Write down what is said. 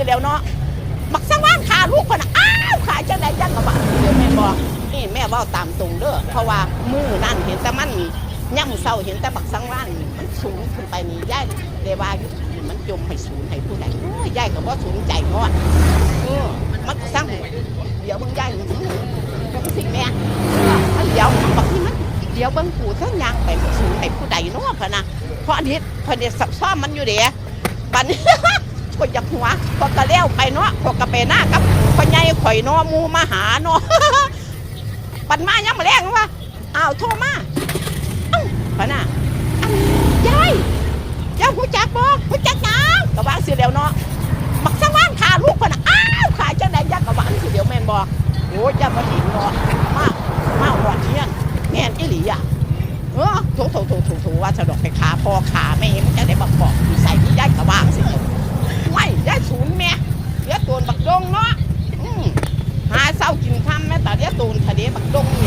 สิแล้วเนาะบักสังว่านขาลูกพะนะอ้าวขาจังไดจังกะบะเดี๋ยวแม่บอกนี่แม่ว้าตามตรงเด้อเพราะว่ามือนั่นเห็นแต่มันย่ำเศร้าเห็นแต่บักสังว่านมันสูงขึ้นไปนี่ยายเลยว่าอยู่มันจมให้สูงให้ผู้ใดยยายก็บ่สูงใจเนาะเอมันก็สร้างเดี๋ยวมึงยายมึงจังสิแม่เดี๋ยวมันบอกนี่มันเดี๋ยวเบิ่งกูทั้งยางไปสูงให้ผู้ใดเนาะพะนะเพราะอันนี้เพอเนี่ยซ่อมมันอยู่เด้บัน ข่อยากหัวพอกระเลี้ยวไปเนาะพอกระเปหน้ากับพ่อใหญ่ข่อยนาะหมูมาหาเนาะปันมายังมาแรงว่าอ้าวโทรมาเอ้าปะน่ะยายยายหูจักบ่หูจักหยังกะวางสิแล้วเนาะบักสว่านขาลูกปะน่ะอ้าวขาจังไดยักกะวางสิเดียวแม่นบ่โอ้ยจะมาถิงเนาะมามาหอดเที่ยงแม่นอีหลีอะเออโถโถโถโถโถว่าจะดอกไปขาพ่อขาแม่มันจะได้บักบอกนิสัยที่ยายกะวางสิ ไม่ได้ศูนย์แม่เลี้ยตูนบักดงเนาะอืมหาเศร้ากินคำแม่แต่เลี้ยตูนทะ เลบักดง